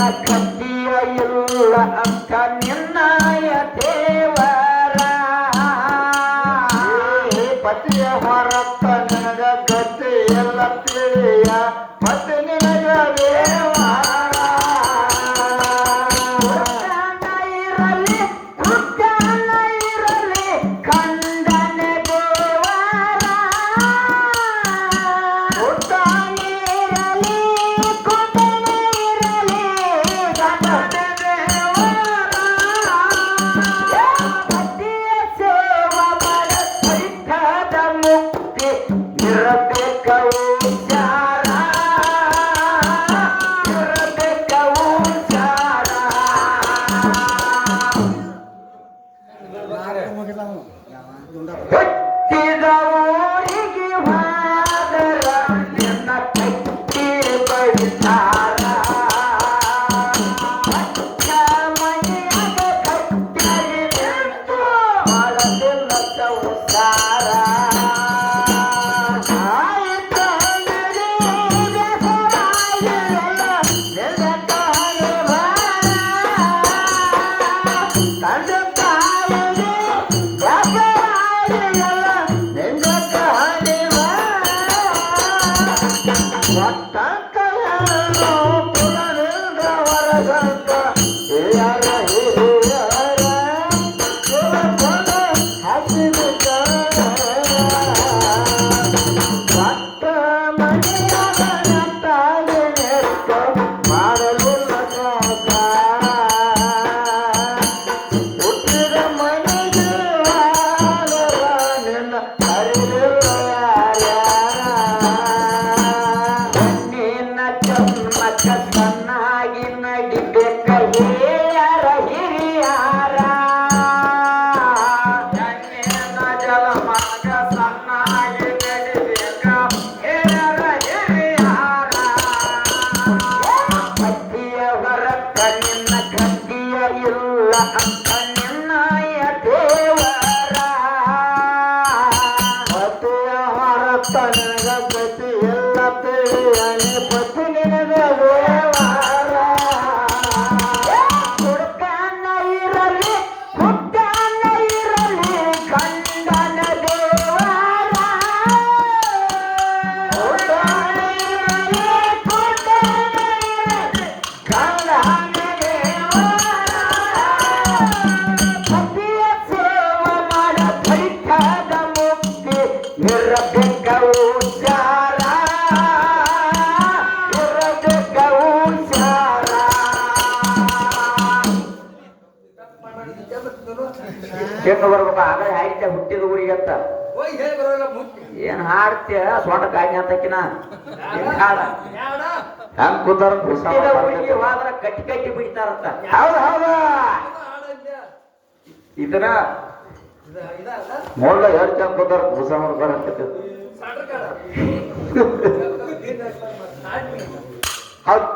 Anak dia yang lah angkat ದಿನ ಹಂಗ ಕೂತಾರ? ಹುಡುಗಿ ಹೋದ್ರ ಕಟ್ಟಿ ಕಟ್ಟಿ ಬಿಡ್ತಾರಂತ. ಹೌದ ಹೌದ. ಇದನ್ನ ನೋಡ್ಲ ಎರಡು ಚಂದ ಕೂತಾರ? ಹೊಸ ಮಾಡ್ಬಾರ ಹೌದು.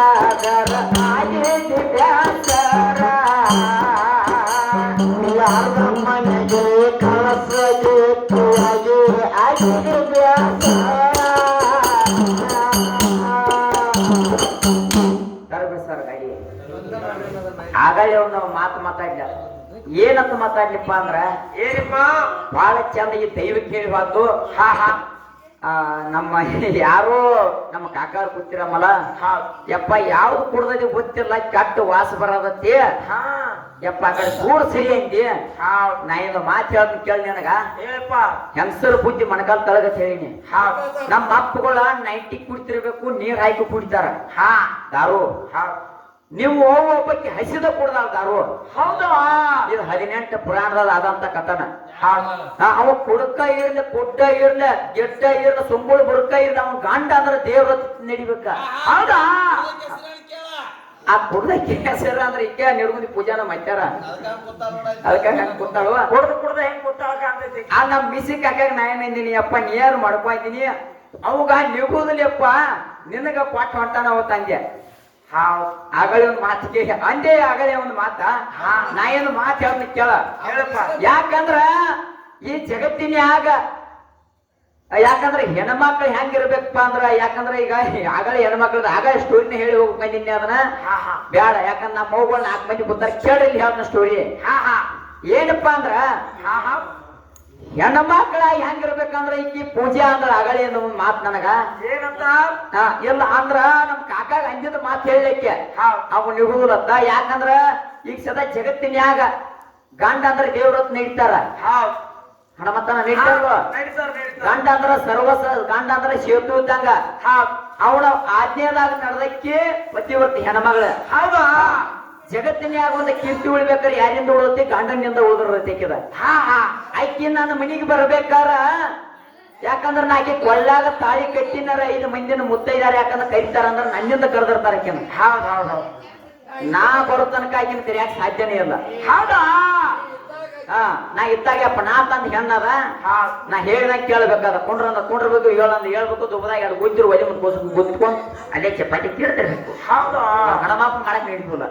ಆಗರ ಆಗಿದೆ ದಾಸರ ಯಾರ ಮನೆಗೆ ಕಳಿಸಬೇಕು ಅದು ಆಗಿದೆ ದಾಸರ ಆಗಲೇ ನಾವು ಮಾತು ಮಾತಾಡಿದ ಏನಂತ ಮಾತಾಡ್ಲಿಪ್ಪ ಅಂದ್ರ ಏನಪ್ಪ? ಬಹಳ ಚಂದ ಈ ದೈವ ಕೇಳಿ ಬಂದು ಹಾ ಹಾ. ನಮ್ಮ ಯಾರೋ ನಮ್ಮ ಕಾಕಾರ ಕೂತಿರಮ್ಮಲ್ಲ ಯಪ್ಪ ಯಾವ್ದು ಕುಡ್ದದಿ ಗೊತ್ತಿಲ್ಲ ಕೆಟ್ಟ ವಾಸ ಬರದತ್ತಿ? ಹಾ. ಯಪ್ಪ ಆ ಕಡೆ ಕೂಡ್ ಸರಿ ಅಂದಿ? ನಾ ಇದು ಮಾತು ಹೇಳ್ತೀನಿ ಕೇಳಿ ನಿನಗ? ಹೆಂಗಸರು ಬುದ್ಧಿ ಮಣಕಾಲ್ ತಳಗತ್ ಹೇಳಿನಿ. ಹಾ ನಮ್ಮ ಅಪ್ಪಗಳ ನೈಂಟಿ ಕುಡ್ತಿರ್ಬೇಕು ನೀರ್ ಹಾಕಿ ಕುಡಿತಾರ. ಹಾ. ದಾರು. ನೀವು ಒಬ್ಬಕ್ಕೆ ಹಸಿದ ಕುಡ್ದಾಳ ದಾರು ಹೌದಾ? ಇದು ಹದಿನೆಂಟು ಪುರಾಣದಲ್ಲಿ ಆದಂತ ಕಥನ. ಅವ ಕುಡಕ ಇರ್ಲಿ ಕುಡ್ಡ ಇರ್ಲಿ ಗೆಡ್ಡ ಇರ್ಲಿ ಸುಂಬುಳು ಬುಡಕ ಇರ್ಲಿ ಅವನ್ ಗಂಡ ಅಂದ್ರೆ ದೇವ್ರ ನಡಿಬೇಕ. ಹೌದಾ? ಆ ಕುಡ್ದಕ್ಕೆ ಹೆಸರು ಅಂದ್ರೆ ಇಕ್ಕೆ ನಿಡುಗುದಿ ಪೂಜಾನ ಮಾಡ್ತಾರ. ಅದಕ್ಕೆ ಹೆಂಗ್ ಕೂತಾಳು ಕುಡ್ದು ಕುಡ್ದ ಹೆಂಗ್ ಗೊತ್ತಾಗ ಕಾಣ್ತೈತಿ? ಆ ನಮ್ ಮಿಸಿ ಕಾಕಾಗ ನಾ ಏನಂದಿನಿ ಅಪ್ಪ ನೀರು ಮಾಡ್ಕೊಂಡಿನಿ ಅವಾಗ ನಿಗುದಿಲ್ಲಪ್ಪ ನಿನಗ ಪಾಠ ಹೊಂಟಾನ ಅವ ಹೌದ್ ಆಗಲೇ ಒಂದು ಮಾತು ಕೇಳಿ. ಅಂದೆ ಆಗಲೇ ಒಂದು ಮಾತ? ಹಾ. ನಾ ಏನು ಮಾತು ಹೇಳ್ತೀನಿ ಕೇಳ. ಯಾಕಂದ್ರ ಈ ಜಗತ್ತಿನ್ಯಾಗ ಯಾಕಂದ್ರೆ ಹೆಣ್ಮಕ್ಳು ಹೆಂಗಿರ್ಬೇಕಪ್ಪ ಅಂದ್ರ ಯಾಕಂದ್ರೆ ಈಗ ಆಗಲೇ ಹೆಣ್ಮಕ್ಳದ ಆಗಲೇ ಸ್ಟೋರಿನ ಹೇಳಿ ಹೋಗ್ಬಂದಿನಿ ಅದನ್ನ. ಹಾ ಹಾ. ಬೇಡ ಯಾಕಂದ್ರೆ ನಮ್ಮ ಮಗುಗಳು ನಾಲ್ಕು ಮಂದಿ ಕೂತಾರ. ಕೇಳಿ ಹೇಳ್ದ ಸ್ಟೋರಿ ಹಾ ಹಾ. ಏನಪ್ಪ ಅಂದ್ರ ಹಾ ಮಕ್ಕಳ ಹೆಣ್ಮಕ್ಳ ಹೆಂಗಿರ್ಬೇಕಂದ್ರ ಈಕಿ ಪೂಜೆ ಅಂದ್ರ ಆಗಲೇ ಒಂದು ಮಾತ್ ನನಗ. ಏನಂತ? ಇಲ್ಲ ಅಂದ್ರ ನಮ್ ಕಾಕಾಗ ಅಂದಿದ ಮಾತು ಹೇಳಲಿಕ್ಕೆ. ಅವ್ ನಿಗುದಿಲ್ಲತ್ತ ಯಾಕಂದ್ರ ಈಗ ಸದಾ ಜಗತ್ತಿನ್ಯಾಗ ಗಂಡ ಅಂದ್ರ ದೇವ್ರತ್ ನೀಡ್ತಾರ. ನೀಡ್ತಾರಲ್ವ ನಡೀತಾರ ಗಂಡ ಅಂದ್ರ ಸರ್ವಸ ಗಂಡ ಅಂದ್ರ ಸೇತು ಇದ್ದಂಗ. ಅವಳ ಆಜ್ಞೆದಾಗ ನಡೆದಕ್ಕೆ ಪತಿವರ್ತಿ ಹೆಣ್ಮಗಳ. ಹೌದಾ? ಜಗತ್ತಿನ್ಯಾಗ ಒಂದು ಕೀರ್ತಿ ಉಳಿಬೇಕಾದ್ರೆ ಯಾರಿಂದ ಉಳಿದತಿ ಗಂಡನಿಂದ ಉಳಿದಿರತೈಕಿದ ಹಾ ಹಾ. ಆಕಿ ನಾನು ಮನಿಗೆ ಬರ್ಬೇಕಾರ? ಯಾಕಂದ್ರೆ ನಾ ಆಕಿ ಕೊಳ್ಳಾಗ ತಾಳಿ ಕಟ್ಟಿನಾರ ಐದು ಮಂದಿನ ಮುತ್ತೈದಾರ ಯಾಕಂದ್ರೆ ಕರಿತಾರ ಅಂದ್ರೆ ನನ್ನಿಂದ ಕರೆದಿರ್ತಾರ ಆಕಿನ. ಹೌದ್ ಹೌದ್ ಹೌದ್. ನಾ ಬರೋ ತನಕ ಆಕಿನ ಕರಿಯಾಕ ಸಾಧ್ಯನೇ ಇಲ್ಲ. ಹೌದಾ? ಹಾ ನಾ ಇದ್ದಾಗ ಅಪ್ಪ ನಾ ತಂದ ಹೆಣ್ಣದ ನಾ ಹೇಳ್ದಂಗೆ ಕೇಳ್ಬೇಕಾದ. ಕುಂಡ್ರಂದ ಕುಂಡ್ರಬೇಕು ಹೇಳಂದ ಹೇಳ್ಬೇಕು ದುಬ್ಬದಾಗ ಎರಡು ಗುಜ್ಜರು ಒಲೆ ಮುಂದೆ ಕೋಸ ಗುದ್ಕೊಂಡು ಅಲ್ಲೇ ಚಪಾತಿ ಕೇಳ್ತಿರ್ಬೇಕು ಹೌದಾ? ಹಣಮಾಪ ಮಾಡಕ್ ನೀಡಿಲ್ಲ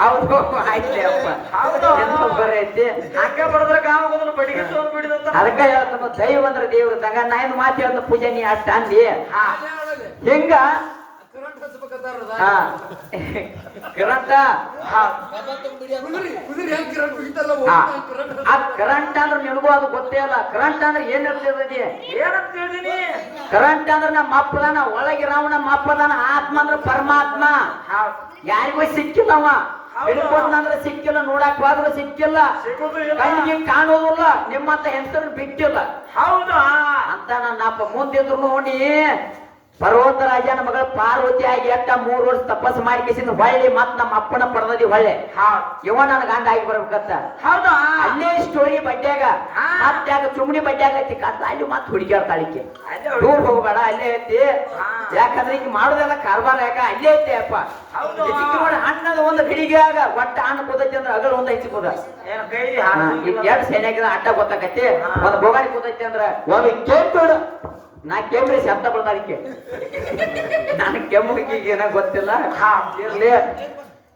ಹೌದು ಆಯ್ತು ಅಪ್ಪ. ಹೌದು. ಎಂತ ಬರೀ ಐತಿ? ಹಂಗ ಬಡದ್ರ ಗಾವ ಬಡಿಗೆ ಅದಕ್ಕ ಹೇಳ್ತಪ್ಪ ದೈವ ಅಂದ್ರೆ ದೇವ್ರ. ತಂಗ ನಾ ಏನು ಮಾತು ಹೇಳ್ದ ಪೂಜೆ ನೀ ಅಷ್ಟ ಅಂದಿ. ಹಿಂಗ ಕರೆಂಟ್? ಕರೆಂಟ? ಅಂದ್ರೆ ನಿನಗೂ ಅದು ಗೊತ್ತೇ ಅಲ್ಲ. ಕರೆಂಟ್ ಅಂದ್ರೆ ಏನ್ ಇರ್ತದೆ ಏನಂತ ಹೇಳಿದೀನಿ? ಕರೆಂಟ್ ಅಂದ್ರೆ ನಮ್ಮ ಅಪ್ಪದಾನ ಒಳಗಿರವ ನಮ್ಮ ಅಪ್ಪದಾನ ಆತ್ಮ ಅಂದ್ರೆ ಪರಮಾತ್ಮ. ಯಾರಿಗೂ ಸಿಕ್ಕಿಲ್ಲ ಅವ. ಹಿಡ್ಕೊಂಡ್ನಂದ್ರೆ ಸಿಕ್ಕಿಲ್ಲ ನೋಡಕ್ ಹೋದ್ರೆ ಸಿಕ್ಕಿಲ್ಲ. ಕಣ್ಣಿಗೆ ಕಾಣೋದಿಲ್ಲ ನಿಮ್ಮಂತ ಹೆಸರು ಬಿಟ್ಟಿಲ್ಲ. ಹೌದಾ? ಅಂತ ನನ್ನ ಅಪ್ಪ ಮುಂದಿದ್ರು ನೋಡಿ ಪರ್ವತ ರಾಜನ ಮಗಳ ಪಾರ್ವತಿ ಆಗಿ ಎಟ್ಟ ಮೂರು ವರ್ಷ ತಪಸ್ ಮಾಡಿ ಕಿಸಿಂದ ಹೊಳ್ಳಿ ಮತ್ ನಮ್ಮ ಅಪ್ಪನ ಪಡೆದಿ ಹೊಳ್ಳೆ. ಹೌದ್. ಇವ ನನ್ನ ಗಂಡ ಆಗಿ ಬರ್ಬೇಕಂತ. ಹೌದು. ಅಲ್ಲೇ ಸ್ಟೋರಿ ಬಡ್ಡ್ಯಾಗ ಮತ್ತಾಗ ಮತ್ತ್ಯಾಗ ಬಡ್ಡಿಯಾಗ ಐತಿ ಕತ್ತ ಅಲ್ಲಿ ಮತ್ ಹುಡುಗಿಯರ್ ತಾಳಿಕೆ. ದೂರ ಹೋಗ್ಬೇಡ ಅಲ್ಲೇ ಐತಿ. ಯಾಕಂದ್ರೆ ಈಗ ಮಾಡೋದೆಲ್ಲ ಕಾರ್ಬಾರ ಯಾಕ ಅಲ್ಲೇ ಐತಿ ಅಪ್ಪ. ಹೌದು. ಅಣ್ಣದ ಒಂದ್ ಗಿಡಿಗ್ಯಾಗ ಒಟ್ಟ ಹಣ್ಣು ಕೂತೈತಿ ಅಂದ್ರೆ ಅಗಲ ಒಂದ್ ಐತಿ ಕೂದ. ಎರಡು ಸೈನ್ಯಾಗ ಅಡ್ಡ ಗೊತ್ತಾಕತಿ. ಹಾ. ಒಂದು ಬೋಗಾಡಿ ಕೂತೈತಿ ಅಂದ್ರೆ ಒಂದು ಕೆಂಪು ನಾ ಕೆಮ್ರಿ ಶಬ್ದ ಅದಕ್ಕೆ ನಾನು ಕೆಮ್ಮಿಗೆ ಏನೋ ಗೊತ್ತಿಲ್ಲ. ಹಾ ಇರ್ಲಿ.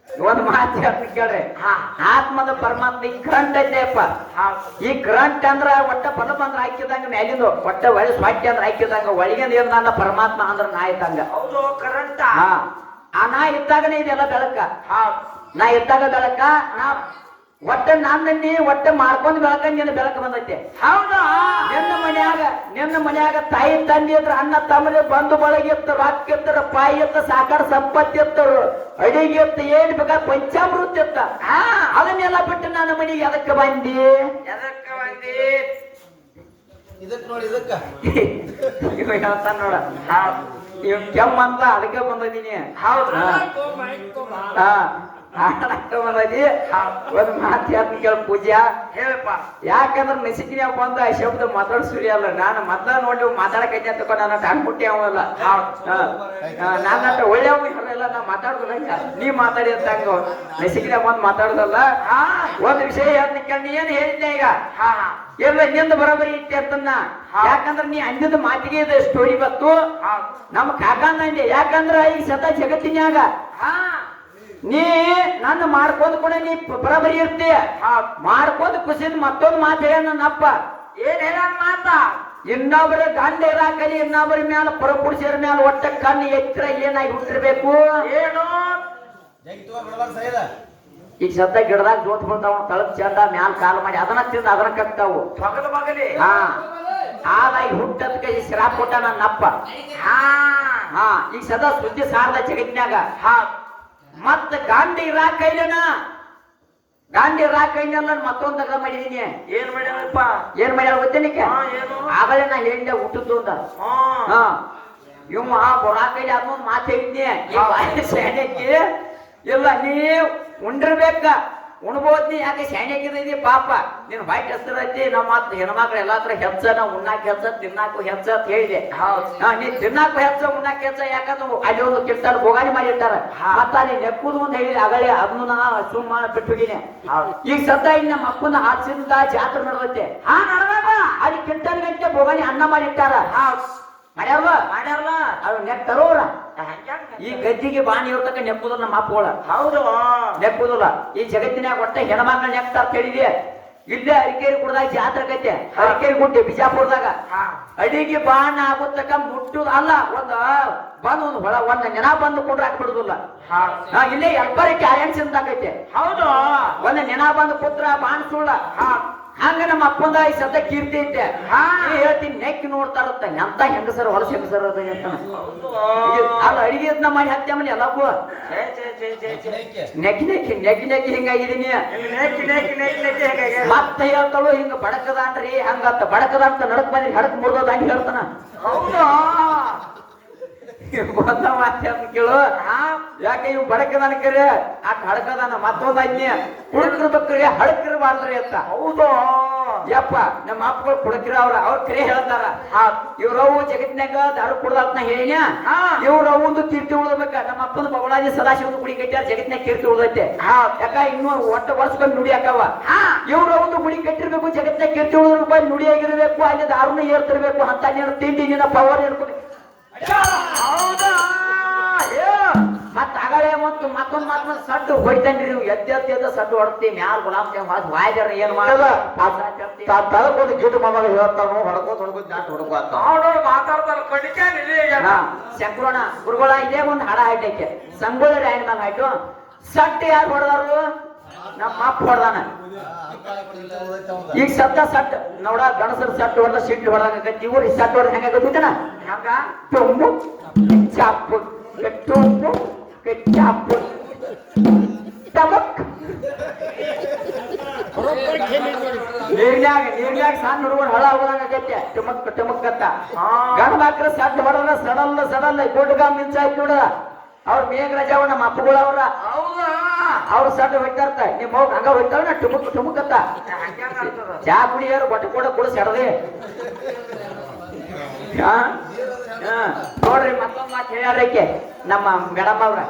ಒಂದ್ ಮಾತು ಹೇಳ್ತೀನಿ ಕೇಳ್ರಿ. ಹಾ. ಆತ್ಮದ ಪರಮಾತ್ಮ ಈ ಕರೆಂಟ್ ಐತೆ ಅಪ್ಪ. ಹೌದ್ ಈ ಕರೆಂಟ್ ಅಂದ್ರ ಒಟ್ಟ ಪದ ಅಂದ್ರ ಹಾಕಿದಂಗ ಮ್ಯಾಲಿಂದ ಒಟ್ಟ ಒಳ್ಳೆ ಸ್ವಾಟ್ಯ ಅಂದ್ರೆ ಹಾಕಿದಂಗ ಒಳಗಿಂದ ಏನ್ ಪರಮಾತ್ಮ ಅಂದ್ರ ನಾ ಇದ್ದಂಗ. ಹೌದು ಕರೆಂಟ್ ಹಾ. ಆ ನಾ ಇದ್ದಾಗನೇ ಇದೆಲ್ಲ ಬೆಳಕ. ಹಾ. ನಾ ಇದ್ದಾಗ ಬೆಳಕ ನಾ ಒಟ್ಟ ನೀ ಒಟ್ಟ ಮಾಡ್ಕೊಂಡ್ ಬೆಳಕ ನಿನ್ನ ಬೆಳಕ ಬಂದೈತೆ. ಹೌದಾ? ನಿನ್ನ ಮನ್ಯಾಗ ನಿನ್ನ ಮನ್ಯಾಗ ತಾಯಿ ತಂದೆ ಇದ್ರ ಅಣ್ಣ ತಮ್ಮನೆ ಬಂಧು ಬಳಗ ಇತ್ತು ರೊಕ್ಕ ಇತ್ತರ ಪಾಯಿ ಇತ್ತ ಸಾಕಾರ ಸಂಪತ್ತಿ ಇತ್ತರು ಅಡಿಗೆ ಇತ್ತು ಏನ್ ಬೇಕಾದ ಪಂಚಾಮೃತ ಇತ್ತ ಹಾ ಅದನ್ನೆಲ್ಲ ಬಿಟ್ಟು ನನ್ನ ಮನೆಗೆ ಎದಕ್ಕೆ ಬಂದಿ? ಎದಕ್ಕ ಬಂದಿ? ಇದಕ್ ನೋಡಿ ಇದಕ್ಕ. ಇವ ಹೇಳ್ತಾನ ನೋಡ. ಹೌದ್ ಇವ್ ಕೆಮ್ಮ ಅಂತ ಅದಕ್ಕೆ ಬಂದಿದ್ದೀನಿ. ಹೌದ್. ಹಾ. ಹಾ ಆಡಕ್ಕೆ ಬಂದದಿ ಒಂದ್ ಮಾತು ಹೇಳ್ತೀನಿ ಕೇಳ ಪೂಜಾ ಹೇಳಪ್ಪ. ಯಾಕಂದ್ರೆ ನಸಿಕಿನ ಬಂದ ಶಬ್ದ ಮಾತಾಡ್ ಸುರಿ ಅಲ್ಲ. ನಾನು ಮೊದ್ಲ ನೋಡಿ ಮಾತಾಡಕೈತೆ ಅಂತ ನಾನು ಕಾಣ್ಬಿಟ್ಟೆ ಅವಲ್ಲ ನಾನು ಅಂತ ಒಳ್ಳೆಯವ ಇರಲ್ಲ ನಾ ಮಾತಾಡುದಿಲ್ಲ ನೀ ಮಾತಾಡಿ ಅಂತ ಹಂಗ. ನಸಿಕಿನ ಬಂದ್ ಮಾತಾಡುದಲ್ಲ. ಒಂದ್ ವಿಷಯ ಹೇಳ್ತೀನಿ ಕೇಳ. ನೀ ಏನ್ ಹೇಳಿದ್ದೆ ಈಗ? ಎಲ್ಲ ನಿಂದ ಬರೋಬರಿ ಇಟ್ಟೆ ಅಂತನ್ನ. ಯಾಕಂದ್ರೆ ನೀ ಅಂದಿದ ಮಾತಿಗೆ ಇದು ಸ್ಟೋರಿ ಬತ್ತು ನಮ್ಮ ಕಾಕಂದ ಅಂದೆ. ಯಾಕಂದ್ರ ಈಗ ಸತ ಜಗತ್ತಿನ್ಯಾಗ ನೀ ನನ್ನ ಮಾಡ್ಕೊಂಡ್ ಕೂಡ ನೀ ಬರಬರಿ ಇರ್ತೀಯ. ಮಾಡ್ಕೊಂಡ್ ಕುಸಿದ್ ಮತ್ತೊಂದು ಮಾತು ಹೇಳ ನನ್ನಪ್ಪ ಏನ್ ಹೇಳ ಮಾತ? ಇನ್ನೊಬ್ರ ಗಂಡ ಇರಾಕಲಿ ಇನ್ನೊಬ್ರ ಮ್ಯಾಲ ಪರಪುರುಷರ ಮ್ಯಾಲ ಒಟ್ಟ ಕಣ್ಣು ಎತ್ತರ ಏನಾಗಿ ಹುಟ್ಟಿರ್ಬೇಕು? ಏನು? ಈಗ ಸದ್ದ ಗಿಡದಾಗ ಜೋತ್ ಬಿಡ್ತಾವ ತಳದ್ ಚಂದ ಮ್ಯಾಲ ಕಾಲ್ ಮಾಡಿ ಅದನ್ನ ತಿಂದು ಅದನ್ನ ಕಕ್ತಾವು ಹಾ. ಆದಾಗಿ ಹುಟ್ಟದ ಕೈ ಶ್ರಾಪ್ ಕೊಟ್ಟ ನನ್ನಪ್ಪ ಹಾ. ಹಾ ಈಗ ಸದಾ ಸುದ್ದಿ ಸಾರದ ಜಗತ್ನಾಗ ಹಾ. ಮತ್ತ ಗಾಂಧಿ ಇರಾಕೈಲನ ಗಾಂಧಿ ಇರಾಕೈನಲ್ಲ ಮತ್ತೊಂದು ತಗ ಮಾಡಿದೀನಿ. ಏನ್ ಮಾಡ್ಯಾರಪ್ಪ ಏನ್ ಮಾಡ್ಯಾರ ಗೊತ್ತೇನಿಕ ಹಾ ಏನು? ಆಗಲೇ ನಾ ಹೇಳಿದೆ ಹುಟ್ಟದ್ದು ಅಂತ ಇವ್ ಆ ಇವ ಬೊರಾಕೈಲಿ ಅದೊಂದು ಮಾತು ಹೇಳಿದ್ನಿ. ಶಾಣ್ಯಕ್ಕೆ ಇಲ್ಲ ನೀ ಉಂಡಿರ್ಬೇಕ. ಉಣ್ಬೋದ್ ನೀ ಯಾಕೆ ಶಾಣ್ಯಕ್ಕಿದ್ದೀವಿ ಪಾಪ? ನೀನ್ ವೈಟ್ ಹೆಸರೈತಿ ನಮ್ಮ ಮಾತು ಹೆಣ್ಮಕ್ಳು ಎಲ್ಲಾ ಹತ್ರ ಹೆಚ್ಚ ನಾವು ಉಣ್ಣಾಕ ಹೆಚ್ಚ ತಿನ್ನಾಕು ಹೆಚ್ಚ ಅಂತ ಹೇಳಿದೆ. ನೀನ್ ತಿನ್ನಾಕು ಹೆಚ್ಚ ಉಣ್ಣಾಕ ಹೆಚ್ಚ ಯಾಕಂದ್ರೆ ಅಲ್ಲಿ ಒಂದು ಕೆಟ್ಟ ಬೋಗಾಡಿ ಮಾಡಿರ್ತಾರ ಮತ್ತ ನೀನ್ ನೆಕ್ಕುದು ಅಂತ ಹೇಳಿ ಅಗಳೇ ಅದನ್ನು ನಾ ಸುಮ್ಮ ಬಿಟ್ಟುಗಿನಿ. ಈಗ ಸದ್ದ ಇನ್ನ ನಮ್ಮ ಅಪ್ಪನ ಹಾಸಿಂದ ಜಾತ್ರೆ ನಡೆದೈತೆ. ಹಾ ನಡ್ದಪ್ಪ ಅಲ್ಲಿ ಕಿಂಟಲ್ ಗಂಟೆ ಬೋಗಾಣಿ ಅನ್ನ ಮಾಡಿಟ್ಟಾರ ಮಾಡ್ಯಾರ ಮಾಡ್ಯಾರಲ್ಲ. ಅದು ನೆಕ್ ತರೋರ ಈ ಗದ್ದಿಗೆ ಬಾಣಿ ಇರ್ತಕ್ಕ ನೆಪ್ಪುದಿಲ್ಲ ನಮ್ಮ ಅಪ್ಪಗಳ ಹೌದು. ನೆಪ್ಪುದಿಲ್ಲ. ಈ ಜಗತ್ತಿನಾಗ ಒಟ್ಟ ಹೆಣ್ಮಕ್ಳು ನೆಕ್ತಾರ ಕೇಳಿದೆ ಇಲ್ಲೇ ಅರಿಕೇರಿ ಕುಡ್ದಾಗ ಜಾತ್ರೆ ಕೈತೆ ಅರಿಕೇರಿ ಗುಡ್ಡೆ ಬಿಜಾಪುರದಾಗ. ಅಡಿಗೆ ಬಾಣ ಆಗುತ್ತಕ ಮುಟ್ಟುದ ಅಲ್ಲ. ಒಂದ ಬಂದ್ ಒಂದು ಹೊಳ ಒಂದ್ ನೆನ ಬಂದು ಕೊಡ್ರ ಹಾಕ್ಬಿಡುದಿಲ್ಲ. ಹೌದ್. ಹಾ, ಇಲ್ಲೇ ಎಬ್ಬರಿ ಇಂದಾಕೈತೆ ಹೌದು. ಒಂದ್ ನೆನ ಬಂದು ಕುತ್ರ ಬಾಣ ಸುಳ್ಳ. ಹಂಗ ನಮ್ಮ ಅಪ್ಪಂದ ಈ ಸದ್ದ ಕೀರ್ತಿ ಐತೆ. ಹೇಳ್ತೀನಿ ನೆಕ್ಕಿ ನೋಡ್ತಾ ಇರುತ್ತೆ ಎಂತ ಹೆಂಗಸರು ಹೊಲಸ ಹೆಂಗಸರ ಅದ ಅಲ್ಲ ಅಡಿಗೆ ಇದನ್ನ ಮಾಡಿ ಹತ್ಯೆ ಮನೆ ಎಲ್ಲಕ್ಕೂ ನೆಕ್ ನೆಕ್ ನೆಕ್. ನೆಕ್ ಛೇ. ಜೈಕೆ ನೆಕ್ಕಿ ನೆಕ್ಕಿ ನೆಕ್ಕಿ ನೆಕ್ಕಿ ಹಿಂಗಾಗಿದೀನಿ? ಮತ್ತೆ ಹೇಳ್ತಾಳು ಹಿಂಗ ಬಡಕದಾನ್ರಿ ಹಂಗತ್ತ ಬಡಕದ ಅಂತ ನಡಕ್ ಬಂದ್ರಿ ಹಡಕ್ ಮುರ್ದೋದ ಹಂಗ ಹೇಳ್ತಾನ. ಹೌದು. ಬಂದ ಮಾತೆ ಕೇಳು? ಹಾ. ಯಾಕೆ ಇವ್ ಬಡಕದಾನ ಕರೆ? ಆ ಹಡಕದಾನ ಮತ್ತೊಂದ್ ಕುಡಕ್ರ ಹುಡುಕ್ರಬೇಕ್ರಿ ಹಡಕಿರ್ಬಾರ್ದ್ರಿ ಅಂತ. ಹೌದು. ಯಪ್ಪ ನಮ್ಮ ಅಪ್ಪಗಳು ಕುಡಕಿರ ಅವ್ರ ಅವ್ರ ಕರೆ ಹೇಳ್ತಾರ. ಇವ್ರವು ಜಗತ್ತಿನಾಗ ದಾರು ಕುಡ್ದಾತ್ನ ಹೇಳಿನ ಹಾ. ಇವ್ರ ಒಂದು ಕೀರ್ತಿ ಉಳ್ದಬೇಕ. ನಮ್ಮ ಅಪ್ಪನ ಬಗಳಾದಿ ಸದಾಶಿವ ಗುಡಿ ಕಟ್ಟ್ಯಾರ ಜಗತ್ತಿನಾಗ ಕೀರ್ತಿ ಉಳ್ದೈತೆ. ಯಾಕ ಇನ್ನು ಒಟ್ಟ ವರ್ಷಕ್ಕೊಂದು ನುಡಿ ಹಾಕವ? ಇವ್ರವು ಇವ್ರ ಒಂದು ಗುಡಿ ಕಟ್ಟಿರ್ಬೇಕು ಜಗತ್ತಿನಾಗ ಕೀರ್ತಿ ಉಳಿದ್ರೂಪಾಯಿ ನುಡಿ ಆಗಿರ್ಬೇಕು ಅಲ್ಲಿ ದಾರುನ ಏರ್ತಿರ್ಬೇಕು ಅಂತ ನೀನು ತಿಂಡಿ ನಿನ್ನ ಪವರ್ ಇರ್ಬೋದು ಹೌದಾ? ಮತ್ತ ಆಗಲೇ ಮತ್ತು ಮತ್ತೊಂದ್ ಮಾತ್ರ ಸಡ್ಡು ಹೊಡಿತಾನ್ರಿ ನೀವು? ಎದ್ದ ಎದ್ದ ಎದ್ದ ಸಡ್ಡು ಹೊಡ್ತಿ ಮ್ಯಾಲ ಗುಲಾಬ್ ಜಾಮ್ ಏನು ವಾಯ್ದಾರ ಏನ್ ಮಾಡಲ್ಲ ತಲಕೋದು ಗಿಡ ಮಗ ಹೇಳ್ತಾನು ಹೊಡ್ಕೋತ ಹೊಡ್ಕೋತ ಜಾಟ್ ಹೊಡ್ಕೋತ ನೋಡೋರು ಮಾತಾಡ್ತಾರ. ಶಂಕರೋಣ ಗುರುಗಳ ಇದೇ ಒಂದು ಹಾಡ ಹಾಡಕ್ಕೆ ಸಂಗೊಳ್ಳಿ ರಾಯನ ಮ್ಯಾಲ ಹೈಟು ಸಟ್ಟು ಯಾರು ಹೊಡೆದಾರು? ನಮ್ಮ ಅಪ್ಪ ಹೊಡೆದಾನ. ಈಗ ಸತ್ತ ಸಟ್ ನೋಡ ಗಣಸರ ಸಟ್ ಹೊಡೆದ ಸಿಟ್ಟು ಹೊಡೆದಾಗತ್ತೆ ಇವ್ರು ಸಟ್ ಹೊಡೆದ ಹೆಂಗಾಗತ್ತೇನ ಹೆಂಗ? ತುಂಬು ಚಾಪು ತುಂಬು ಚಾಪು ಟಮಕ್ ನೀರ್ನ್ಯಾಗ ನೀರ್ನ್ಯಾಗ ಸಣ್ಣ ಹುಡುಗರು ಹಳ ಹೋದಂಗತ್ತೆ ಟಮಕ್ ಟಮಕ್ ಅಂತ ಗಂಡ ಮಕ್ಳು ಸಣ್ಣ ಹೊಡೆದ ಸಡಲ್ಲ ಸಡಲ್ಲ ಗುಡ್ಗ ಮಿಂಚಾಯ್ತು ನೋಡ ಅವ್ರ ಮೇಘ ರಜಾವ ನಮ್ಮ ಅಪ್ಪಗಳು ಅವ್ರ ಅವ್ರ ಸಡ್ ಹೊಯ್ತಾರ್ತ ನಿಮ್ಮ ಹೋಗಿ ಹಂಗ ಹೊಯ್ತಾವ ಟುಮುಕ್ ಟುಮುಕ್ ಅಂತ? ಚಾ ಕುಡಿಯೋರು ಬಟ್ಟೆ ಕೂಡ ಕೂಡ ಸೆಡದೆ ಹಾ. ನೋಡ್ರಿ ಮತ್ತೊಂದ್ ಮಾತು ಹೇಳ್ಯಾರಕ್ಕೆ ನಮ್ಮ ಮೇಡಮ್ ಅವ್ರ.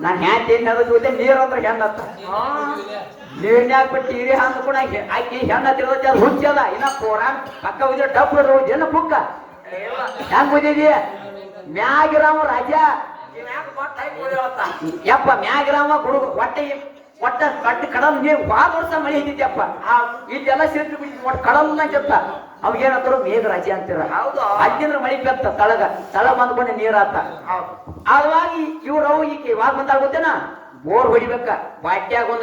ನಾನು ಏನ್ ಹೇಳೋದು ಗೊತ್ತೇ ನೀರ್ ಅಂದ್ರೆ ಹೆಣ್ಣತ್ತ ನೀರ್ನ್ಯಾಗ ಬಿಟ್ಟು ಹಿರಿ ಹಂದ ಕೂಡ ಆಕಿ ಹೆಣ್ಣ ತಿಳ್ದೈತಿ ಅದು ಹುಚ್ಚದ ಇನ್ನ ಪೋರಾನ್ ಪಕ್ಕ ಉದ್ಯ ಡಬ್ ಬಿಡ್ರು ಜನ ಬುಕ್ಕ. ಹೆಂಗ್ ಓದಿದಿ ಮ್ಯಾಗಿರಾಮ ರಾಜ? ಯಪ್ಪ ಮ್ಯಾಗಿರಾಮ ಹುಡುಗ ಹೊಟ್ಟೆ ಒಟ್ಟ ಕಟ್ಟಿ ಕಡಲ್ ನೀರು ಬಾ ವರ್ಷ ಮಳೆ ಹಿಡಿತಪ್ಪ ಇದೆಲ್ಲ ಸೇರ್ತಿ ಬಿಟ್ಟು ಒಟ್ಟು ಕಡಲ್ ಕೆತ್ತ ಅವಾಗ ಮೇಘ ಮೇಘರಾಜ ಅಂತೀರ. ಹೌದು. ಅಲ್ಲಿಂದ್ರ ಮಳಿ ಬೆತ್ತ ತಳಗ. ತಳ ಬಂದ್ಕೊಂಡು ನೀರಾತ. ಅವಾಗ ಇವ್ರು ಅವು ಈಕೆ ಇವಾಗ ಬಂದಾಗ ಗೊತ್ತೇನ? ಬೋರ್ ಹೊಡಿಬೇಕ. ಬಾಟ್ಯಾಗ ಒಂದ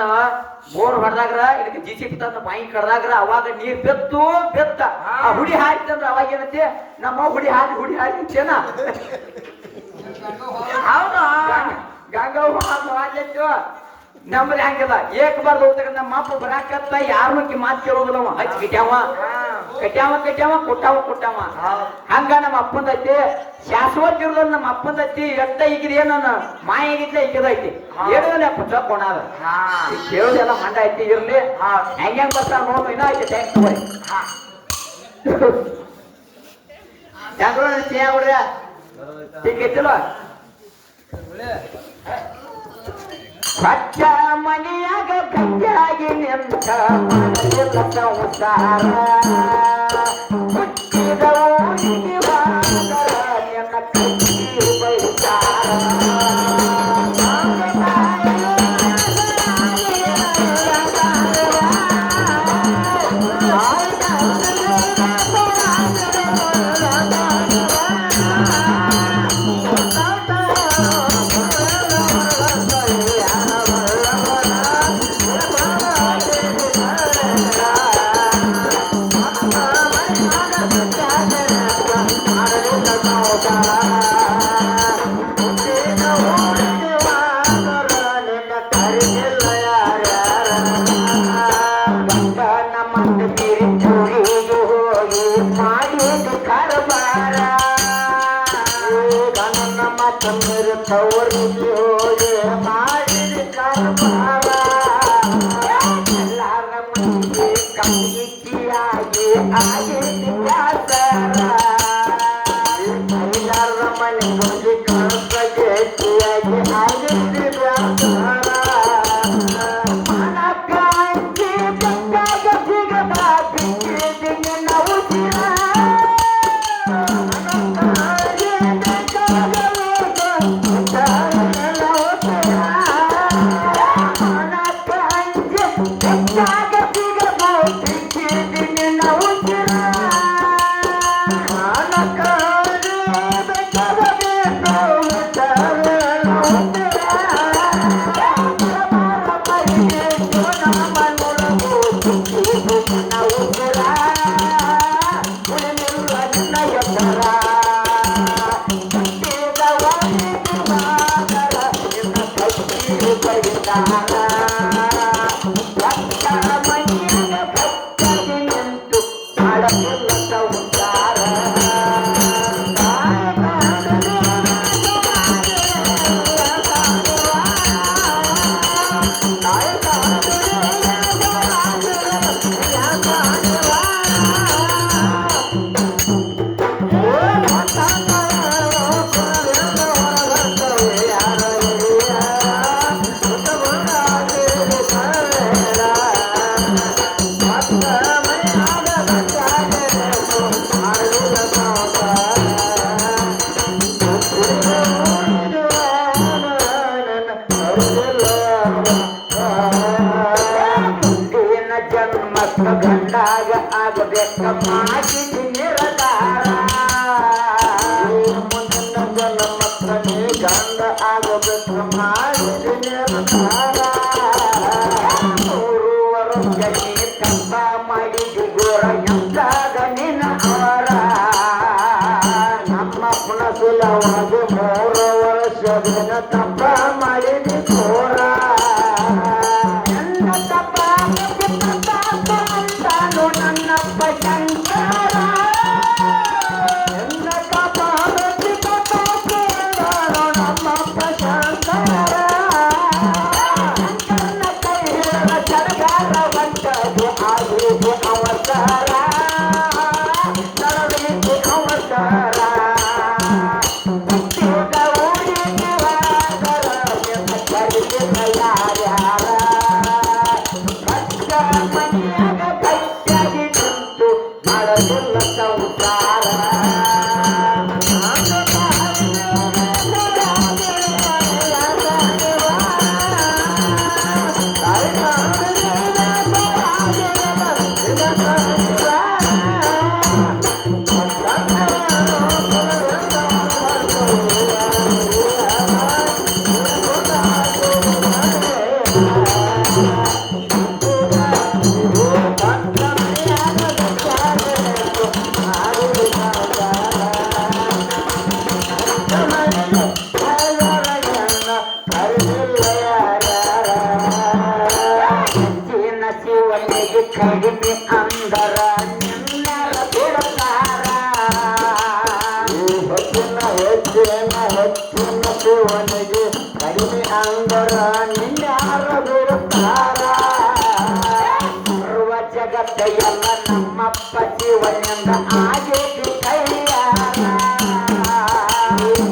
ಬೋರ್ ಹೊಡೆದಾಗ್ರ ಇದಕ್ಕೆ ಜಿ ಸಿ ತಂದ ಬಾಯಿ ಕಡ್ದಾಗ್ರ ಅವಾಗ ನೀರ್ ಬೆತ್ತು ಬೆತ್ತ. ಆ ಹುಡಿ ಹಾರಿತಂದ್ರ ಅವಾಗ ಏನತ್ತೆ? ನಮ್ಮ ಹುಡಿ ಹಾಕಿ ಹುಡಿ ಹಾಕಿ ಹೌದಾ? ಗಂಗವ್ವ ನಮ್ಮಲ್ಲಿ ಹಂಗಿಲ್ಲ. ಏಕ್ ಬಾರ್ದು ಹೋದಾಗ ನಮ್ಮ ಅಪ್ಪ ಬರಾಕತ್ತ ಯಾರು ಮಾತು ಕೇಳೋದಿಲ್ಲ ಅವ. ಹಚ್ಚಿ. ಕಟ್ಯಾವ ಕಟ್ಯಾವ ಕೊಟ್ಟಾವ ಕೊಟ್ಟಾವ. ಹಂಗ ನಮ್ಮ ಅಪ್ಪಂದೈತಿ ಶಾಶ್ವತ ಇರೋದ್ ನಮ್ಮ ಅಪ್ಪಂದೈತಿ ಎಷ್ಟ ಈಗಿದ ಏನನ್ನ ಮಾಯ ಈಗದೈತಿ ಹೇಳೋದಿಲ್ಲ ಪುಚ್ಚ ಕೊಣಾದ. ಹಾ. ಕೇಳೋದೆಲ್ಲ ಮಂಡ ಐತಿ ಇರ್ಲಿ. ಹೆಂಗ್ ಹೆಂಗ್ ಬರ್ತಾರ ನೋಡು ಇನ್ನ ಐತಿ ತಗೋರಿ ಹಾ. ಹೆಂಗ್ರ ಚೇ ಬಿಡ್ರಿ ತಿಂಗಿತ್ತಿಲ್ಲ ಪಚ್ಚ ಮನೆಯಾಗ ಗಂಜಾಗಿ ನಿಂತ ಮನೆಯಲ್ಲ ಸಂಸಾರ. ಹುಟ್ಟಿದ ಊರಿಗೆ ನಿನ್ನ Thank.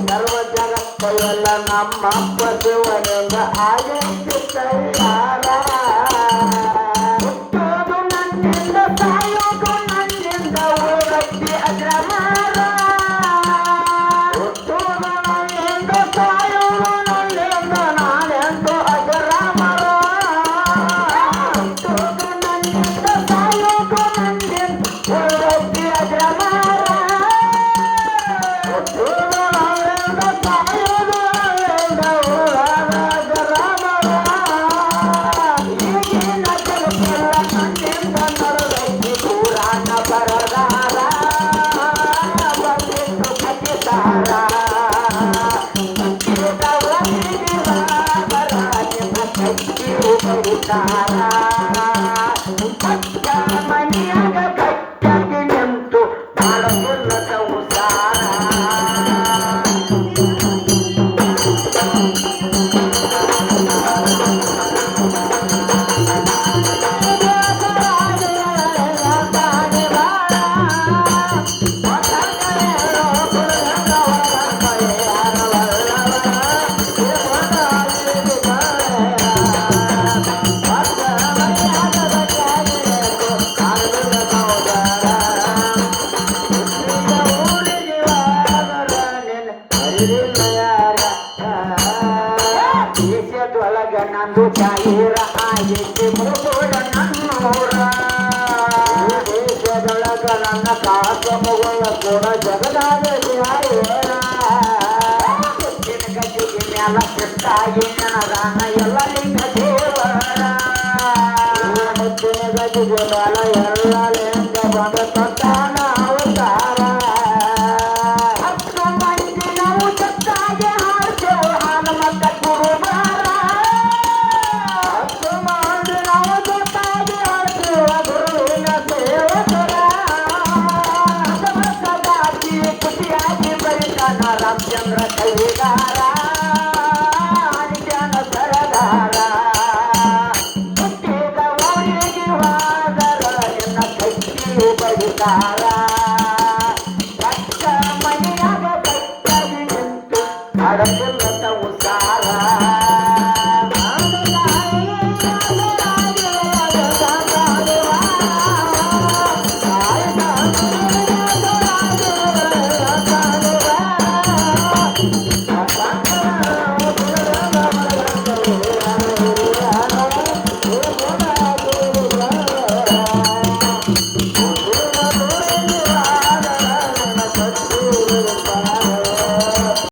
ಸರ್ವ ಜಗತ್ತ ನಮ್ಮ ಶಿವನಿಂದ ಆಗೇತಿ তারা ಒಂದು ಜಾಹೀರ ಆಗೈತಿ ಮುಗುಳ ನನ್ನೂರ ಈ ದೇಶದೊಳಗ ನನ್ನ ಕಾಸ ಮಗುಳ ಕೂಡ ಜಗದಾಗ ಜಾಹೀರ ಮುತ್ತಿನ ಗದ್ದಿಗೆ ಮ್ಯಾಲ ಸಿಟ್ಟಾಗಿ ನನಗಾನ ಎಲ್ಲ रामचंद्र कल्हेदारा